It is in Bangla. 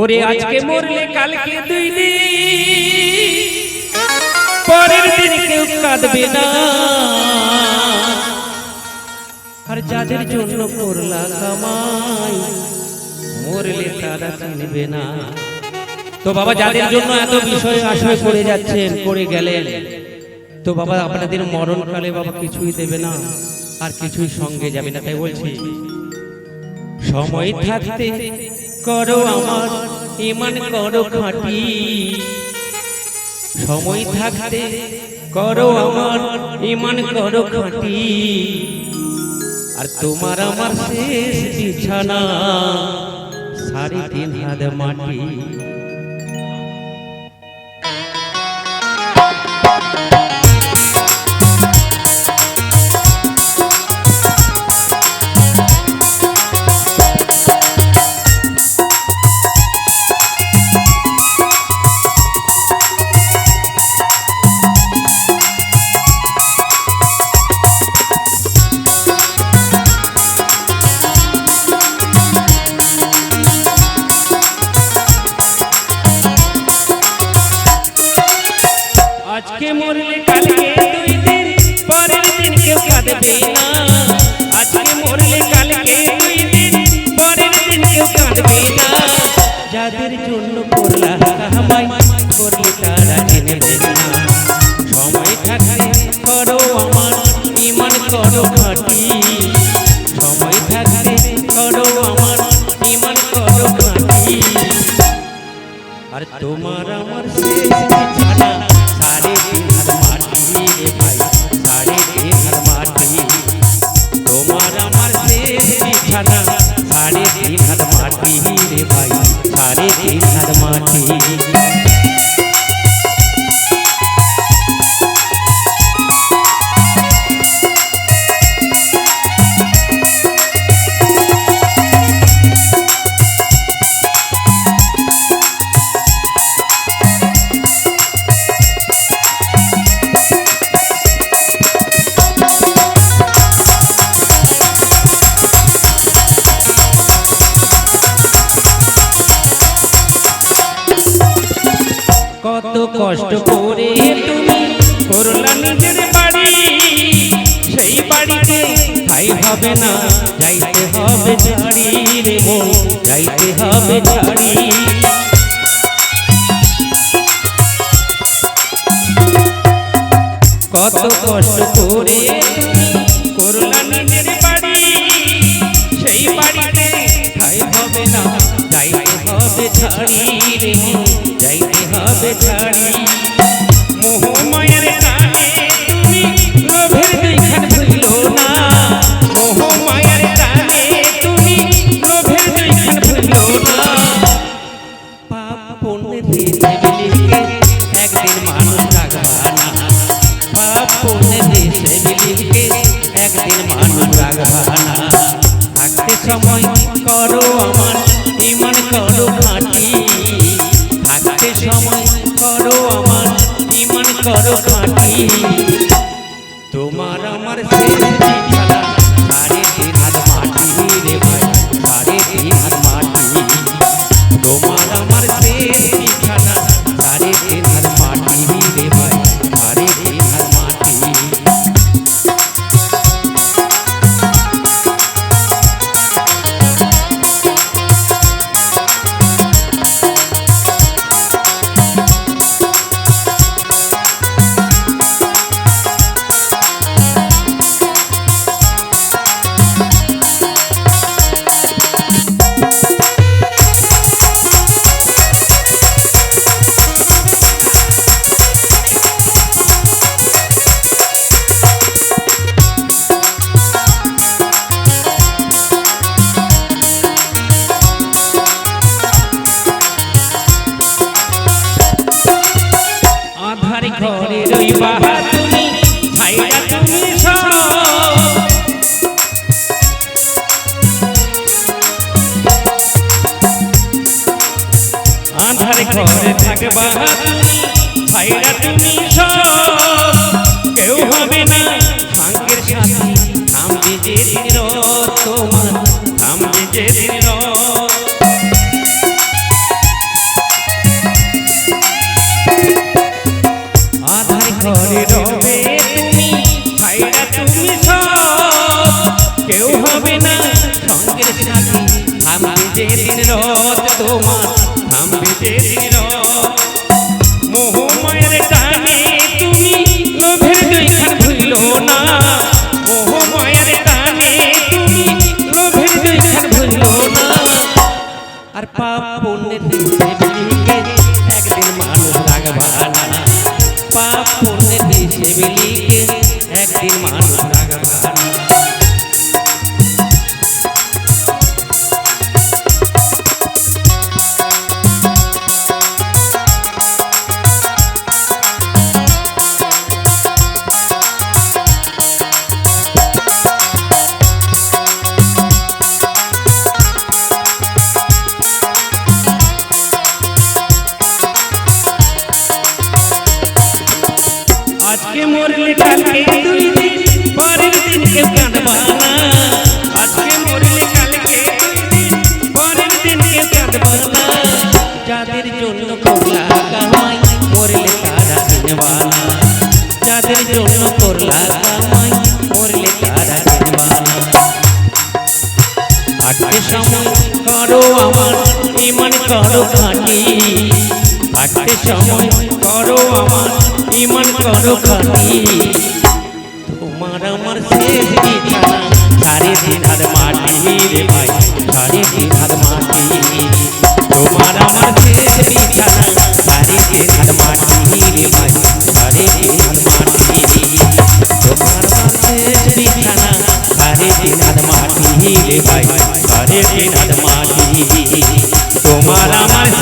ওরে আজকে মরলে কালকে দুই দিন। পরের দিন কেউ কাঁদবে না। আর যাদের জন্য করলা কামাই, মরলে তারা চিনবে না। তো বাবা, যাদের জন্য এত বিষয় আশায় করে যাচ্ছেন করে গেলেন, তো বাবা, আপনাদের মরণকালে বাবা কিছুই দেবে না, আর কিছুই সঙ্গে যাবে না, তাই বলছি। সময় থাকতে করো আমার, ইমান করো খাঁটি। সময় থাকতে করো আমার, ইমান করো খাঁটি। আর তোমার আমার শেষ বিছানা, সাড়ে তিন হাত মাটি। কাঁদবে না আজকে মরলে কালকে দুই দিন? পরের দিন কেউ সাড়ে কত কষ্ট করে তুমি করলা নিজের বাড়ি। সেই বাড়িতে ঠাই হবে না যাইতে হবে ছাড়ি রে মন যাইতে হবে ছাড়ি কত কষ্ট করে তুমি করলা নিজের বাড়ি। সেই বাড়িতে ঠাই হবে না যাইতে হবে ছাড়ি রে মন, হবে ছাড়ি। মোহমায়ের কানে তুমি লোভের দুইখান ভুলিল না। মোহমায়ের কানে তুমি লোভের দুইখান ভুলিল না। পাপ পুণ্যের লিখে একদিন সময় করো আমার রইবা তুমি ভাইরা তুমি আধার ঘরে থাকবা তুমি ভাইরা তুমি কেউ হবে না ভাঙ্গের সাথে থামবে যে দিন তোমার থামবে যে দিন আর পাপ পুণ্যের দেশে একদিন মানুষ রাখবা না। পাপ পুণ্যের দেশে একদিন মানুষ রাখবা আজকে মরলে কালকে দিন পরের দিন কেউ কাঁদবা না। আজকে মরলে কালকে পরের দিন কেউ কাঁদবা না। যাদের জন্য করলা কামাই, মরলে তারা চিনবা না যাদের জন্য করলা কামাই, মরলে তারা চিনবা না থাকতে সময় করো আমার, ইমান করো খাটি। থাকতে সময় করো আমার, ইমান করো খাটি। তোমার আমার শেষ বিছানা সাড়ে তিন হাত মাটি রে ভাই সাড়ে তিন হাত মাটি। তোমার আমার শেষ বিছানা সাড়ে তিন হাত মাটি রে ভাই সাড়ে তিন হাত মাটি। তোমার আমার শেষ বিছানা সাড়ে তিন হাত মাটি রে ভাই সাড়ে তিন হাত মাটি। তোমার আমার